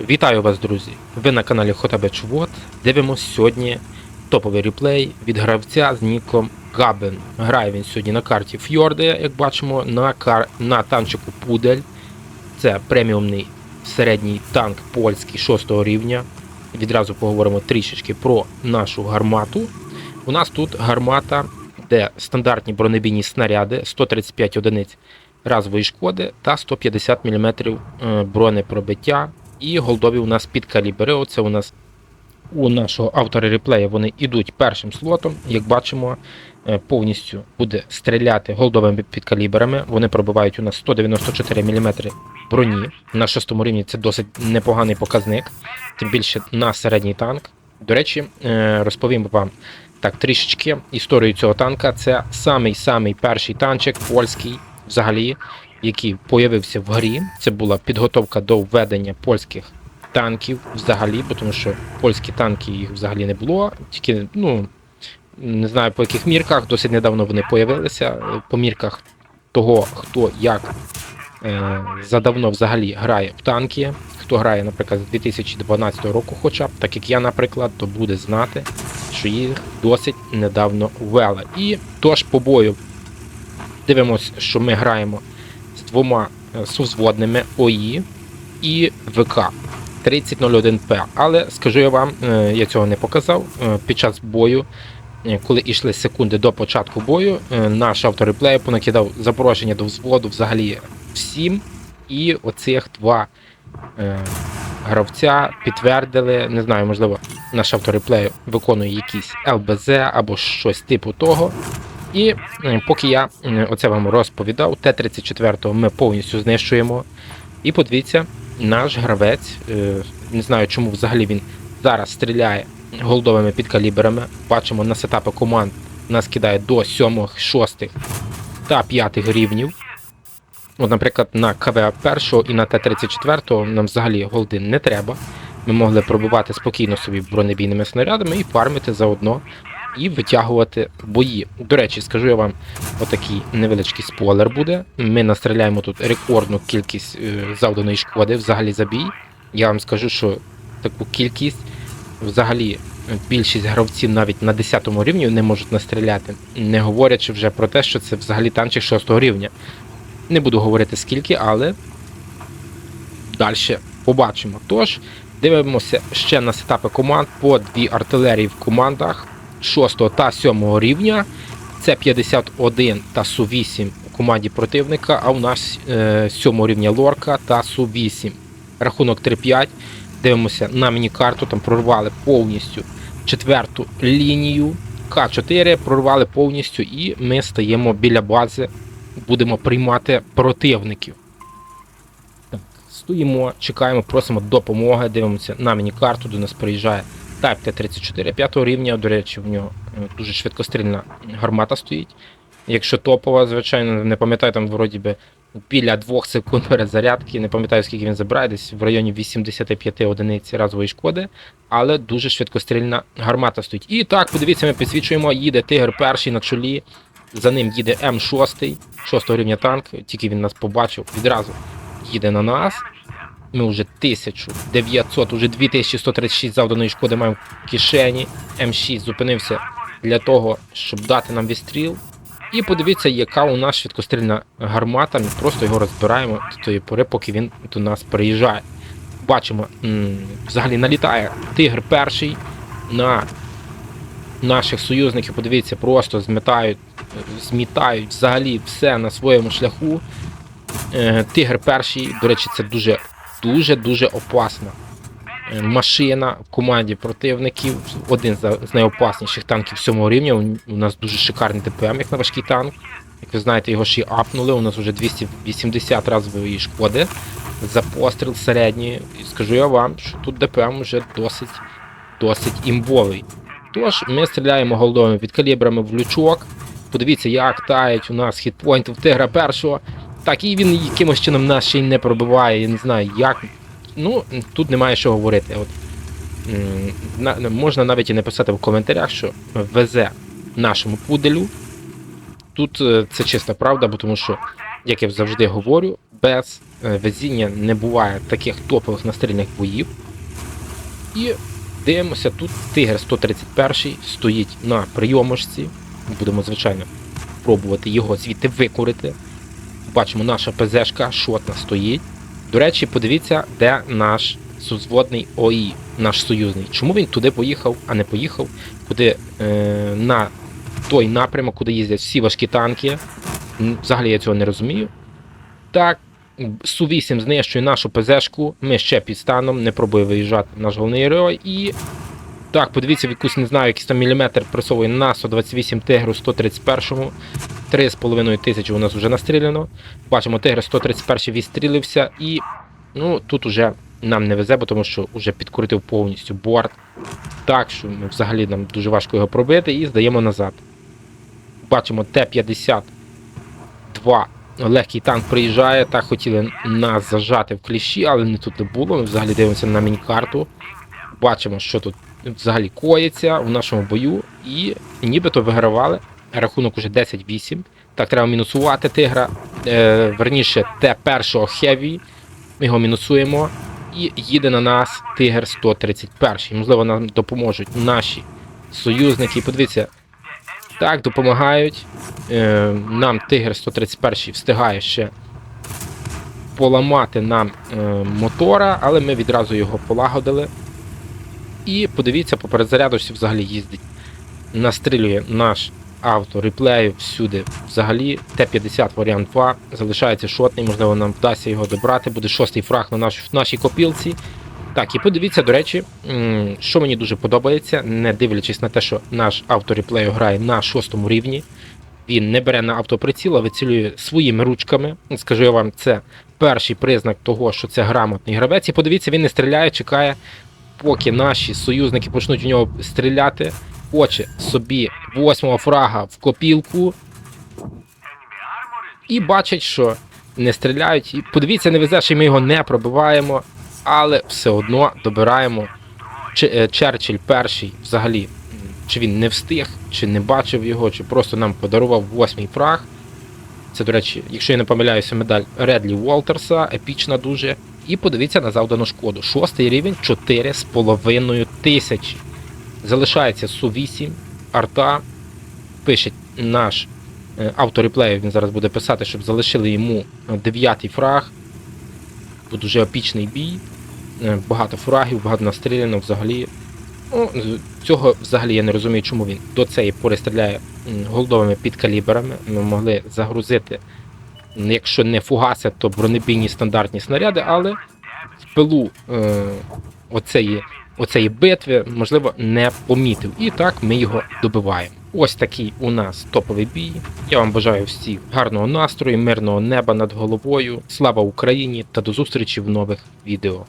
Вітаю вас, друзі! Ви на каналі Хотабеч Вот. Дивимось сьогодні топовий реплей від гравця з ніком Габен. Грає він сьогодні на карті Фьорди, як бачимо, на, кар... на танчику Пудель. Це преміумний середній танк польський 6 рівня. Відразу поговоримо трішечки про нашу гармату. У нас тут гармата, де стандартні бронебійні снаряди 135 одиниць разової шкоди та 150 мм бронепробиття. І голдові у нас під калібри. Оце у нас у нашого автора реплея вони йдуть першим слотом. Як бачимо, е, повністю буде стріляти голдовими підкаліберами. Вони пробивають у нас 194 мм броні. На шостому рівні це досить непоганий показник, тим більше на середній танк. До речі, е, розповім вам так трішечки історію цього танка. Це самий-самий перший танчик польський взагалі, який появився в грі. Це була підготовка до введення польських танків взагалі, тому що польські танки їх взагалі не було. Тільки, ну, не знаю по яких мірках, досить недавно вони появилися. По мірках того, хто як е, задавно взагалі грає в танки. Хто грає, наприклад, з 2012 року, хоча б, так як я, наприклад, то буде знати, що їх досить недавно ввели. І тож по бою дивимося, що ми граємо двома е, сузводними ОІ і ВК 3001П. Але скажу я вам, е, я цього не показав. е, Під час бою, коли йшли секунди до початку бою, наш автор реплею понакидав запрошення до взводу взагалі всім. І оцих два гравця підтвердили, не знаю, можливо, наш автор реплею виконує якісь ЛБЗ або щось типу того. І е, поки я е, оце вам розповідав, Т-34 ми повністю знищуємо. І подивіться, наш гравець, е, не знаю, чому взагалі він зараз стріляє голдовими підкаліберами. Бачимо на сетапи команд нас кидає до 7, 6 та 5 рівнів. От, наприклад, на КВ 1 і на Т-34 нам взагалі голди не треба. Ми могли пробивати спокійно собі бронебійними снарядами і фармити заодно і витягувати бої. До речі, скажу я вам, отакий невеличкий спойлер буде. Ми настріляємо тут рекордну кількість е, завданої шкоди взагалі за бій. Я вам скажу, що таку кількість взагалі е, більшість гравців навіть на 10 рівні не можуть настріляти, не говорячи вже про те, що це взагалі танчик 6 рівня. Не буду говорити скільки, але далі побачимо. Тож, дивимося ще на сетапи команд по дві артилерії в командах 6 та 7 рівня. Це 51 та Су-8 у команді противника, а у нас е, 7 рівня Лорка та Су-8. Рахунок 3-5. Дивимося на міні-карту, там прорвали повністю четверту лінію. К4 прорвали повністю, і ми стаємо біля бази, будемо приймати противників. Так, стоїмо, чекаємо, просимо допомоги, дивимося на міні-карту, до нас приїжджає Type Т-34 5 рівня, до речі, в нього е, дуже швидкострільна гармата стоїть. Якщо топова, звичайно, не пам'ятаю, там вроді би біля 2 секунд перезарядки, не пам'ятаю, скільки він забирає, десь в районі 85 одиниць разової шкоди, але дуже швидкострільна гармата стоїть. І так, подивіться, ми підсвічуємо, їде тигр перший на чолі, за ним їде М6, 6 рівня танк, тільки він нас побачив, відразу їде на нас. Ми вже 1900, уже 2136 завданої шкоди маємо в кишені. М6 зупинився для того, щоб дати нам відстріл. І подивіться, яка у нас швидкострільна гармата. Ми просто його розбираємо до тої пори, поки він до нас приїжджає. Бачимо, взагалі налітає тигр перший на наших союзників. Подивіться, просто зметають, змітають взагалі все на своєму шляху. Е, Тигр перший, до речі, це дуже дуже дуже опасна е, машина в команді противників. Один з найопасніших танків 7 рівня. У нас дуже шикарний ДПМ, як на важкий танк. Як ви знаєте, його ще й апнули. У нас вже 280 разової шкоди за постріл середній. І скажу я вам, що тут ДПМ вже досить, досить імбовий. Тож ми стріляємо голдовими підкалібрами в лючок. Подивіться, як тають у нас хітпойнти в тигра першого. Так, і він якимось чином нас ще й не пробиває, я не знаю як. Ну, тут немає що говорити. От, на, можна навіть і написати в коментарях, що везе нашому пуделю. Тут е, це чиста правда, бо тому що, як я завжди говорю, без е, везіння не буває таких топових настрільних боїв. І дивимося, тут Тигр 131 стоїть на прийомочці. Будемо, звичайно, пробувати його звідти викурити. Бачимо, наша ПЗшка шотна стоїть. До речі, подивіться, де наш сузводний ОІ, наш союзний. Чому він туди поїхав, а не поїхав, куди е, на той напрямок, куди їздять всі важкі танки. Взагалі я цього не розумію. Так, Су-8 знищує нашу ПЗшку. Ми ще під станом, не пробує виїжджати наш головний герой. І так, подивіться, в якусь не знаю, якийсь там міліметр просовує на 128 тигру 131-му. 3,5 тисячі у нас вже настріляно. Бачимо, тигр 131 відстрілився і ну, тут уже нам не везе, тому що вже підкрутив повністю борт. Так, що ми взагалі нам дуже важко його пробити і здаємо назад. Бачимо Т-52 легкий танк приїжджає, так хотіли нас зажати в кліщі, але не тут не було. Ми взагалі дивимося на міні-карту. Бачимо, що тут взагалі коїться в нашому бою, і нібито вигравали. Рахунок уже 10-8. Так, треба мінусувати тигра. Е, верніше, Т-1 Хеві. Ми його мінусуємо. І їде на нас Тигр 131. Можливо, нам допоможуть наші союзники. Подивіться, так, допомагають. Е, нам Тигр 131 встигає ще поламати нам е, мотора, але ми відразу його полагодили. І подивіться, по перезарядочці взагалі їздить. Настрілює наш авто реплею всюди. Взагалі Т-50 варіант 2 залишається шотний, можливо, нам вдасться його добрати. Буде шостий фраг на наш, в нашій копілці. Так, і подивіться, до речі, що мені дуже подобається, не дивлячись на те, що наш автореплею грає на шостому рівні. Він не бере на автоприціл, а вицілює своїми ручками. Скажу я вам, це перший признак того, що це грамотний гравець. І подивіться, він не стріляє, чекає, поки наші союзники почнуть в нього стріляти. Хоче собі восьмого фрага в копілку. І бачить, що не стріляють. І подивіться, не везе, що ми його не пробиваємо, але все одно добираємо. Ч- е, Черчилль перший взагалі, чи він не встиг, чи не бачив його, чи просто нам подарував восьмий фраг. Це, до речі, якщо я не помиляюся, медаль Редлі Уолтерса, епічна дуже. І подивіться на завдану шкоду. Шостий рівень 4,5 тисячі. Залишається Су-8, арта. Пише наш е, автореплеєр, він зараз буде писати, щоб залишили йому е, дев'ятий фраг. Тут дуже епічний бій. Е, Багато фрагів, багато настріляно взагалі. Ну, цього взагалі я не розумію, чому він до цієї пори стріляє голдовими підкаліберами. Ми могли загрузити, якщо не фугаси, то бронебійні стандартні снаряди, але в пилу е, оцеї, оцеї битви, можливо, не помітив. І так ми його добиваємо. Ось такий у нас топовий бій. Я вам бажаю всіх гарного настрою, мирного неба над головою. Слава Україні та до зустрічі в нових відео.